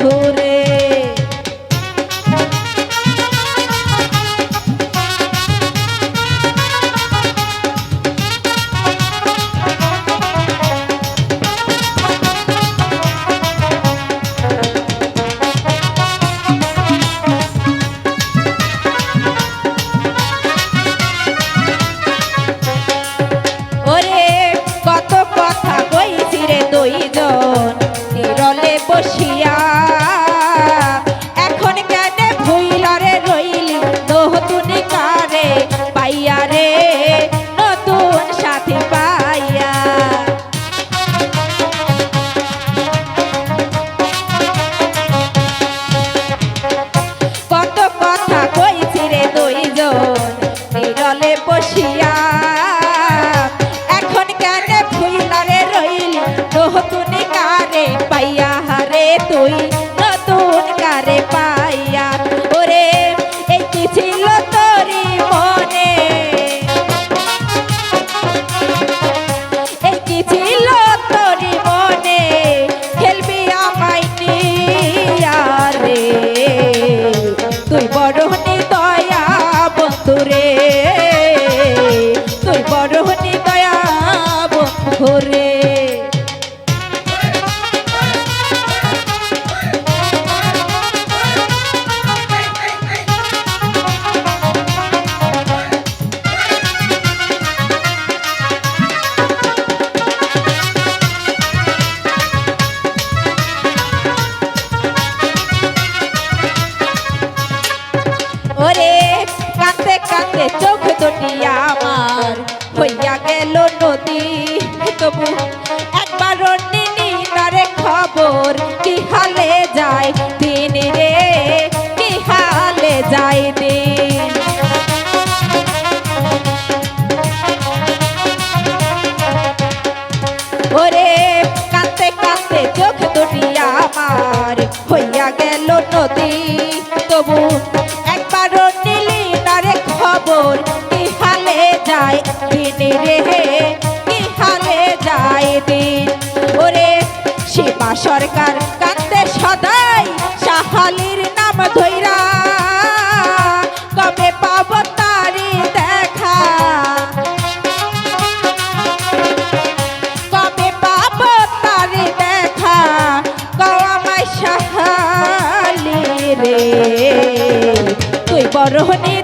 করে তুই তবু একবার নিনি তারে খবর, কি হালে যায় দিন রে? কি হালে যায় দিন? ওরে কাঁদতে কাঁদতে চোখ দুটি আমার হইয়া গেল নদী। তবু একবার নিলি নারে খবর, কি হালে যায় দিন রে? সরকার কাঁদতে সদাই, সাহালির নাম ধৈরা কবে পাব তারি দেখা? কবে পাবো তারে দেখা? আমায় সাহালি রে। তুই বড় হনি